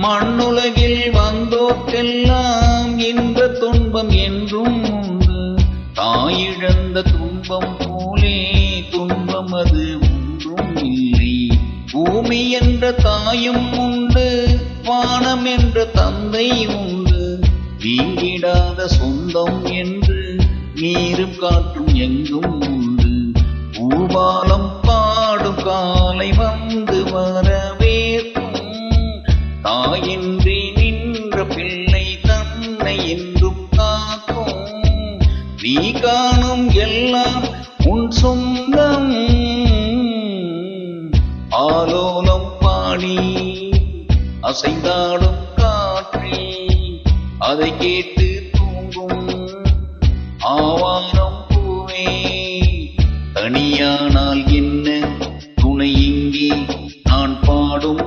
மண்ணுலகில் வந்தோர்க்கெல்லாம் இன்ப துன்பம் என்றும் உண்டு. தாயிழந்த துன்பம் போலே துன்பம் அது ஒன்றும் இல்லை. பூமி என்ற தாயும் உண்டு வானம் என்ற தந்தை உண்டு. வீங்கிடாத சொந்தம் என்று நீரும் காற்றும் எங்கும் உண்டு. பூபாலம் பாடும் காலை வந்து வர தாயின்றி நின்ற பிள்ளை தன்னை என்றும் காக்கும். நீ காணும் எல்லாம் உன் சொந்தம். ஆலோலம் பாடி அசைந்தாடும் காற்றி அதை கேட்டு தூங்கும். ஆவாரம் பூவே தனியானால் என்ன? துணை இங்கே நான் பாடும்